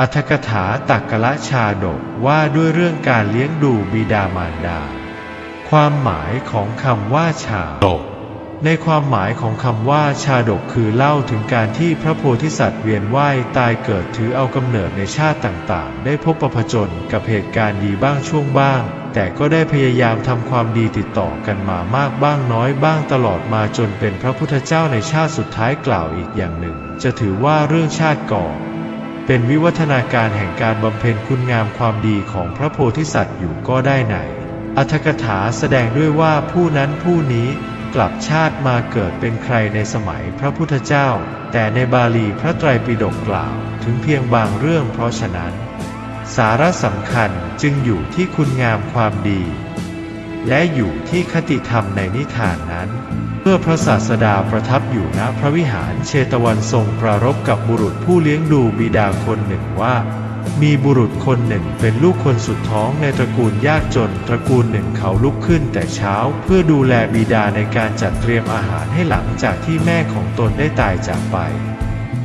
อัธกถาตักกละชาดกว่าด้วยเรื่องการเลี้ยงดูบิดามารดา ความหมายของคำว่าชาดก ในความหมายของคำว่าชาดกคือเล่าถึงการที่พระโพธิสัตว์เวียนว่ายตายเกิดถือเอากำเนิดในชาติต่างๆ ได้พบประพจนกับเหตุการณ์ดีบ้างช่วงบ้าง แต่ก็ได้พยายามทำความดีติดต่อกันมามากบ้างน้อยบ้างตลอดมาจนเป็นพระพุทธเจ้าในชาติสุดท้ายกล่าวอีกอย่างหนึ่ง จะถือว่าเรื่องชาติก่อน เป็นวิวัฒนาการแห่งการบำเพ็ญคุณงามความดีของพระโพธิสัตว์อยู่ก็ได้ไหน อัธกถาแสดงด้วยว่าผู้นั้นผู้นี้กลับชาติมาเกิดเป็นใครในสมัยพระพุทธเจ้า แต่ในบาลีพระไตรปิฎกกล่าว ถึงเพียงบางเรื่องเพราะฉะนั้น สาระสำคัญจึงอยู่ที่คุณงามความดี และอยู่ที่คติธรรมในนิทานนั้น เมื่อพระศาสดาประทับอยู่ณพระวิหารเชตวันทรงปรารภกับบุรุษผู้เลี้ยงดูบิดาคนหนึ่งว่า มีบุรุษคนหนึ่งเป็นลูกคนสุดท้องในตระกูลยากจนตระกูลหนึ่งเขาลุกขึ้นแต่เช้า เพื่อดูแลบิดาในการจัดเตรียมอาหารให้หลังจากที่แม่ของตนได้ตายจากไป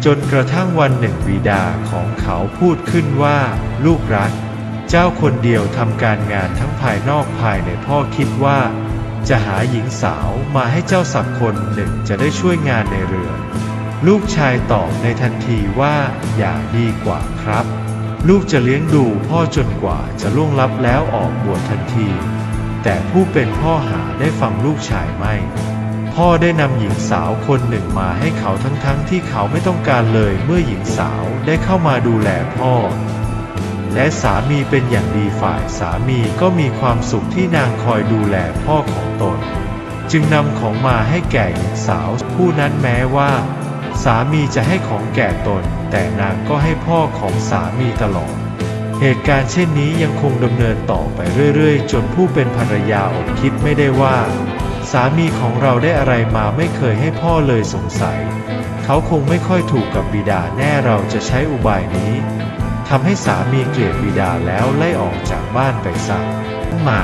จนกระทั่งวันหนึ่งบิดาของเขาพูดขึ้นว่า ลูกรัก เจ้าคนเดียวทำการงานทั้งภายนอกภายในพ่อคิดว่า จะหาหญิงสาวมาให้เจ้าสักคนหนึ่งจะได้ช่วยงานในเรือนลูกชายตอบในทันทีว่าอย่าดีกว่าครับ ลูกจะเลี้ยงดูพ่อจนกว่าจะล่วงลับแล้วออกบวชทันที แต่ผู้เป็นพ่อหาได้ฟังลูกชายไม่ พ่อได้นำหญิงสาวคนหนึ่งมาให้เขาทั้งๆทที่เขาไม่ต้องการเลยเมื่อหญิงสาวได้เข้ามาดูแลพ่อ และสามีเป็นอย่างดีฝ่ายสามีก็มีความสุขที่นางคอยดูแลพ่อของตน จึงนำของมาให้แก่หญิงสาวผู้นั้นแม้ว่า สามีจะให้ของแก่ตน แต่นางก็ให้พ่อของสามีตลอด เหตุการณ์เช่นนี้ยังคงดำเนินต่อไปเรื่อยๆ จนผู้เป็นภรรยาอดคิดไม่ได้ว่า สามีของเราได้อะไรมาไม่เคยให้พ่อเลยสงสัย เขาคงไม่ค่อยถูกกับบิดาแน่เราจะใช้อุบายนี้ ทำให้สามีเกลียดบิดาแล้วไล่ออกจากบ้านไปซะมา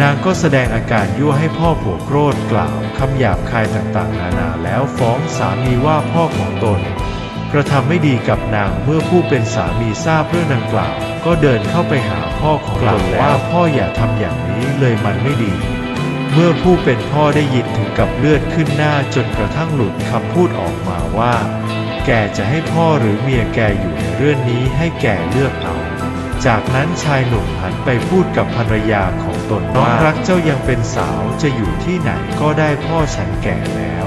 นางก็แสดงอาการยั่วให้พ่อผัวโกรธกล่าวคำหยาบคายต่างๆ นานาแล้วฟ้องสามีว่าพ่อของตน กระทำไม่ดีกับนางเมื่อผู้เป็นสามีทราบเรื่องดังกล่าว ก็เดินเข้าไปหาพ่อของตนว่าพ่ออย่าทำอย่างนี้เลยมันไม่ดี เมื่อผู้เป็นพ่อได้ยินถึงกับเลือดขึ้นหน้าจนกระทั่งหลุดคำพูดออกมาว่า แกจะให้พ่อหรือเมียแกอยู่ เรื่องนี้ให้แกเลือกเอาจากนั้นชายหนุ่มหันไปพูดกับภรรยาของตนว่ารักเจ้ายังเป็นสาวจะอยู่ที่ไหนก็ได้พ่อฉันแก่แล้ว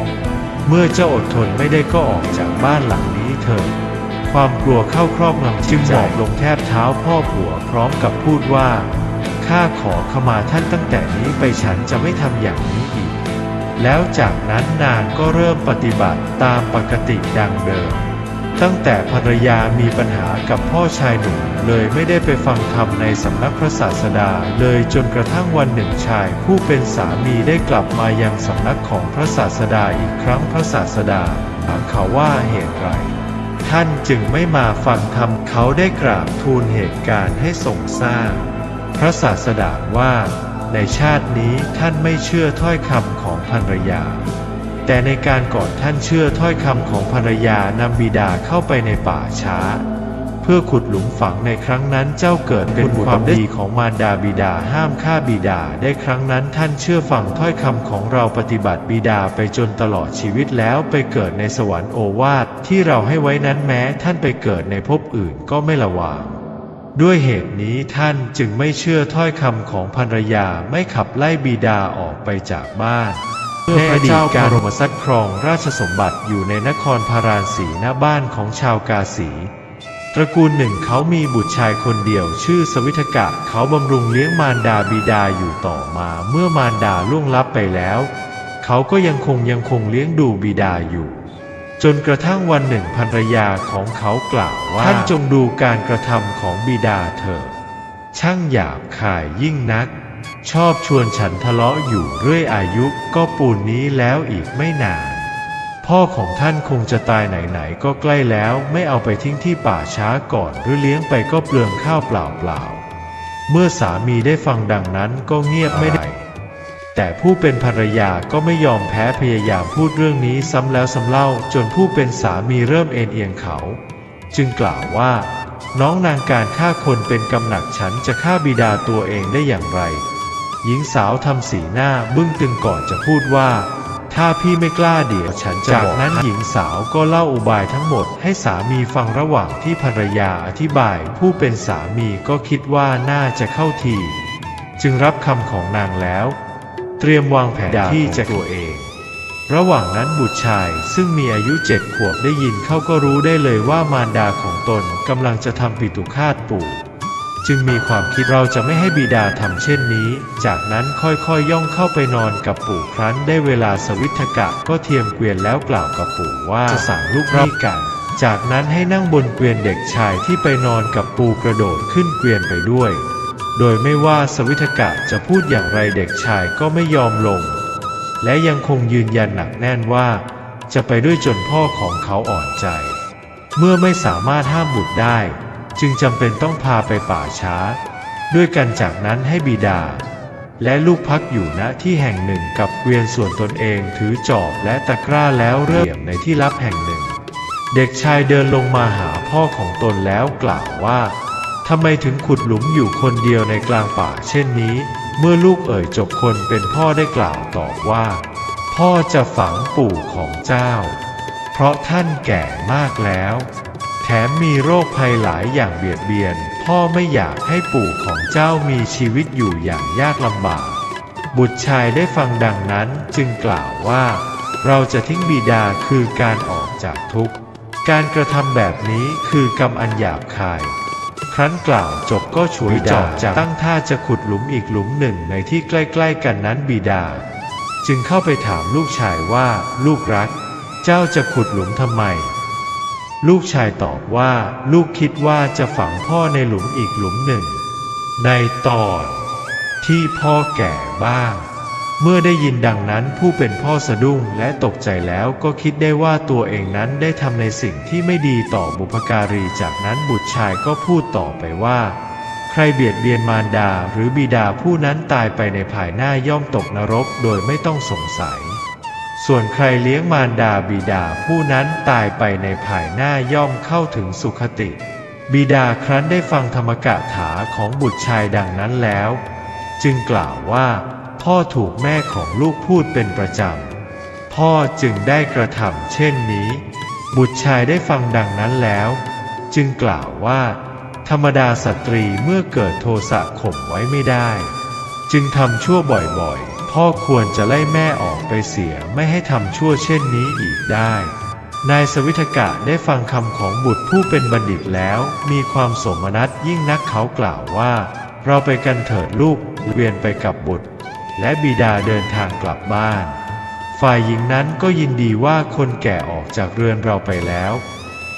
เมื่อเจ้าอดทนไม่ได้ก็ออกจากบ้านหลังนี้เถิดความกลัวเข้าครอบงำจึงหมอบลงแทบเท้าพ่อผัวพร้อมกับพูดว่าข้าขอขมาท่านตั้งแต่นี้ไปฉันจะไม่ทำอย่างนี้อีก แล้วจากนั้นนางก็เริ่มปฏิบัติตามปกติดังเดิม ตั้งแต่ภรรยามีปัญหากับพ่อชายหนุ่มเลยไม่ได้ไปฟังธรรมในสำนักพระศาสดา เลยจนกระทั่งวันหนึ่งชายผู้เป็นสามีได้กลับมายังสำนักของพระศาสดาอีกครั้งพระศาสดาถามเขาว่าเหตุไรท่านจึงไม่มาฟังธรรมเขาได้กราบทูลเหตุการณ์ให้ทรงทราบพระศาสดาว่า ในชาตินี้ท่านไม่เชื่อถ้อยคำของภรรยา แต่ในการก่อนท่านเชื่อถ้อยคำของภรรยานำบิดาเข้าไปในป่าช้า เพื่อขุดหลุมฝังในครั้งนั้นเจ้าเกิดเป็นความดีของมารดาบิดาห้ามฆ่าบิดาได้ครั้งนั้นท่านเชื่อฟังถ้อยคำของเราปฏิบัติบิดาไปจนตลอดชีวิตแล้วไปเกิดในสวรรค์โอวาทที่เราให้ไว้นั้นแม้ท่านไปเกิดในภพอื่นก็ไม่ละวางด้วยเหตุนี้ท่านจึงไม่เชื่อถ้อยคำของภรรยาไม่ขับไล่บิดาออกไปจากบ้าน เมื่อพระเจ้าการมซัดครองราชสมบัติอยู่ในนครพาราณสีหน้าบ้านของชาวกาสี ตระกูลหนึ่งเขามีบุตรชายคนเดียวชื่อสวิทกะเขาบำรุงเลี้ยงมารดาบิดาอยู่ต่อมา เมื่อมารดาล่วงลับไปแล้ว เขาก็ยังคงยังคงเลี้ยงดูบิดาอยู่ จนกระทั่งวันหนึ่งภรรยาของเขากล่าวว่าท่านจงดูการกระทำของบิดาเถิดช่างหยาบคายยิ่งนัก ชอบชวนฉันทะเลาะอยู่เรื่อยอายุก็ปูนนี้แล้วอีกไม่นาน พ่อของท่านคงจะตายไหนๆก็ใกล้แล้วไม่เอาไปทิ้งที่ป่าช้าก่อนหรือเลี้ยงไปก็เปลืองข้าวเปล่าๆเมื่อสามีได้ฟังดังนั้นก็เงียบไม่ได้ แต่ผู้เป็นภรรยาก็ไม่ยอมแพ้พยายามพูดเรื่องนี้ซ้ำแล้วซ้ำเล่าจนผู้เป็นสามีเริ่มเอ็นเอียงเขา จึงกล่าวว่าน้องนางการฆ่าคนเป็นกำหนักฉันจะฆ่าบิดาตัวเองได้อย่างไร หญิงสาวทำสีหน้าบึ้งตึงก่อนจะพูดว่า ถ้าพี่ไม่กล้าเดี๋ยวฉันจะจากนั้นหญิงสาวก็เล่าอุบายทั้งหมดให้สามีฟังระหว่างที่ภรรยาอธิบาย ผู้เป็นสามีก็คิดว่าน่าจะเข้าที จึงรับคำของนางแล้ว เตรียมวางแผนที่จะตัวเอง ระหว่างนั้นบุตรชายซึ่งมีอายุเจ็ดขวบได้ยินเขาก็รู้ได้เลยว่ามารดาของตนกำลังจะทำปิตุคาตปู่ จึงมีความคิดเราจะไม่ให้บิดาทำเช่นนี้ จากนั้นค่อยๆย่องเข้าไปนอนกับปู่ครั้นได้เวลาสวิทกะก็เทียมเกวียนแล้วกล่าวกับปู่ว่าจะสั่งลูกรับกัน จากนั้นให้นั่งบนเกวียนเด็กชายที่ไปนอนกับปู่กระโดดขึ้นเกวียนไปด้วย โดยไม่ว่าสวิทกะจะพูดอย่างไรเด็กชายก็ไม่ยอมลง และยังคงยืนยันหนักแน่นว่า จะไปด้วยจนพ่อของเขาอ่อนใจ เมื่อไม่สามารถห้ามบุตรได้ จึงจำเป็นต้องพาไปป่าช้า ด้วยกันจากนั้นให้บิดา และลูกพักอยู่ณที่แห่งหนึ่งกับเกวียนส่วนตนเองถือจอบและตะกร้าแล้วเริ่มในที่ลับแห่งหนึ่ง เด็กชายเดินลงมาหาพ่อของตนแล้วกล่าวว่าทำไมถึงขุดหลุมอยู่คนเดียวในกลางป่าเช่นนี้ เมื่อลูกเอ่ยจบคนเป็นพ่อได้กล่าวตอบว่า พ่อจะฝังปู่ของเจ้า เพราะท่านแก่มากแล้ว แถมมีโรคภัยหลายอย่างเบียดเบียน พ่อไม่อยากให้ปู่ของเจ้ามีชีวิตอยู่อย่างยากลำบาก บุตรชายได้ฟังดังนั้นจึงกล่าวว่า เราจะทิ้งบิดาคือการออกจากทุกข์ การกระทำแบบนี้คือกรรมอันหยาบคาย ครั้นกล่าวจบก็ฉวยจอบจากตั้งท่าจะขุดหลุมอีกหลุมหนึ่งในที่ใกล้ๆกันนั้นบิดา จึงเข้าไปถามลูกชายว่า ลูกรัก เจ้าจะขุดหลุมทำไม ลูกชายตอบว่าลูกคิดว่าจะฝังพ่อในหลุมอีกหลุมหนึ่ง ในตอนที่พ่อแก่บ้าง เมื่อได้ยินดังนั้นผู้เป็นพ่อสะดุ้งและตกใจแล้วก็คิดได้ว่าตัวเองนั้นได้ทำในสิ่งที่ไม่ดีต่อบุพการีจากนั้นบุตรชายก็พูดต่อไปว่า ใครเบียดเบียนมารดาหรือบิดาผู้นั้นตายไปในภายหน้าย่อมตกนรกโดยไม่ต้องสงสัย ส่วนใครเลี้ยงมารดาบิดาผู้นั้นตายไปในภายหน้าย่อมเข้าถึงสุคติ บิดาครั้นได้ฟังธรรมกะถาของบุตรชายดังนั้นแล้ว จึงกล่าวว่า พ่อถูกแม่ของลูกพูดเป็นประจำ พ่อจึงได้กระทำเช่นนี้ บุตรชายได้ฟังดังนั้นแล้ว จึงกล่าวว่า ธรรมดาสตรีเมื่อเกิดโทสะข่มไว้ไม่ได้ จึงทำชั่วบ่อยๆ พ่อควรจะไล่แม่ออกไปเสียไม่ให้ทำชั่วเช่นนี้อีกได้ นายสวิทกะได้ฟังคำของบุตรผู้เป็นบัณฑิตแล้ว มีความสมนัตยิ่งนักเขากล่าวว่า เราไปกันเถิดลูกเวียนไปกับบุตร และบิดาเดินทางกลับบ้าน ฝ่ายหญิงนั้นก็ยินดีว่าคนแก่ออกจากเรือนเราไปแล้ว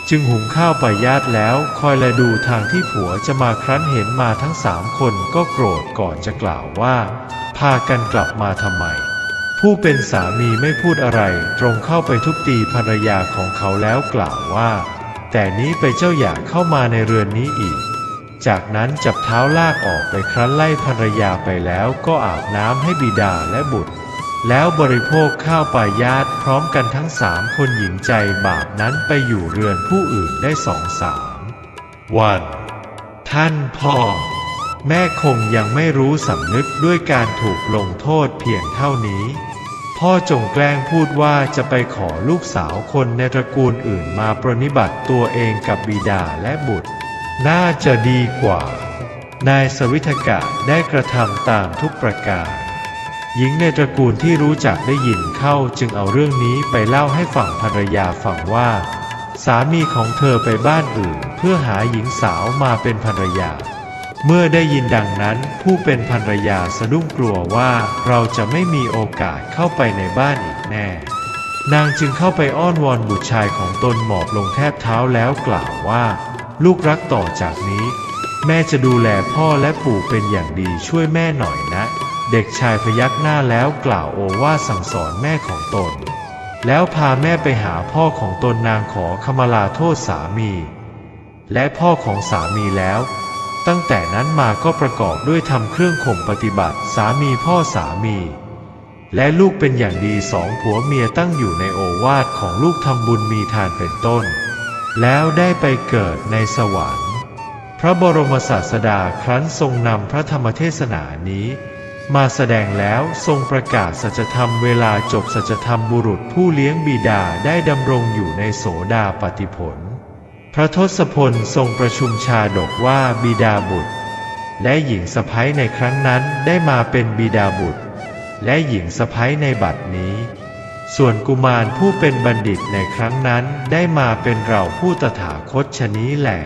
จึงหุงข้าวไปญาติแล้วคอยแลดูทางที่ผัวจะมาครั้นเห็นมาทั้งสามคนก็โกรธก่อนจะกล่าวว่า พากันกลับมาทำไม ผู้เป็นสามีไม่พูดอะไร ตรงเข้าไปทุบตีภรรยาของเขาแล้วกล่าวว่า แต่นี้ไปเจ้าอย่าเข้ามาในเรือนนี้อีก จากนั้นจับเท้าลากออกไปครั้นไล่ภรรยาไปแล้วก็อาบน้ำให้บิดาและบุตร แล้วบริโภคข้าวปายาตพร้อมกันทั้งสามคนหญิงใจบาปนั้นไปอยู่เรือนผู้อื่นได้สองสามวัน ท่านพ่อ แม่คงยังไม่รู้สำนึกด้วยการถูกลงโทษเพียงเท่านี้ พ่อจงแกล้งพูดว่าจะไปขอลูกสาวคนในตระกูลอื่นมาปรนิบัติตัวเองกับบิดาและบุตร น่าจะดีกว่า นายสวิทกะได้กระทำตามทุกประการ หญิงในตระกูลที่รู้จักได้ยินเข้าจึงเอาเรื่องนี้ไปเล่าให้ฝั่งภรรยาฟังว่า สามีของเธอไปบ้านอื่น เพื่อหาหญิงสาวมาเป็นภรรยา เมื่อได้ยินดังนั้น ผู้เป็นภรรยาสะดุ้งกลัวว่าเราจะไม่มีโอกาสเข้าไปในบ้านอีกแน่ นางจึงเข้าไปอ้อนวอนบุตรชายของตนหมอบลงแทบเท้าแล้วกล่าวว่า ลูกรักต่อจากนี้ แม่จะดูแลพ่อและปู่เป็นอย่างดีช่วยแม่หน่อยนะ เด็กชายพยักหน้าแล้วกล่าวโอวาสั่งสอนแม่ของตน แล้วพาแม่ไปหาพ่อของตนนางขอขมาลาโทษสามี และพ่อของสามีแล้ว ตั้งแต่นั้นมาก็ประกอบด้วยทำเครื่องข่มปฏิบัติ สามีพ่อสามี และลูกเป็นอย่างดีสองผัวเมียตั้งอยู่ในโอวาทของลูกทำบุญมีทานเป็นต้น แล้วได้ไปเกิดในสวรรค์ พระบรมศาสดาครั้นทรงนำพระธรรมเทศนานี้ มาแสดงแล้วทรงประกาศสัจธรรมเวลาจบสัจธรรมบุรุษผู้เลี้ยงบิดาได้ดำรงอยู่ในโสดาปฏิผล พระทศพลทรงประชุมชาดกว่าบิดาบุตร และหญิงสะพ้ยในครั้งนั้นได้มาเป็นบิดาบุตร และหญิงสะพ้ยในบัดนี้ ส่วนกุมารผู้เป็นบัณฑิตในครั้งนั้นได้มาเป็นเราผู้ตถาคตชนี้แหละ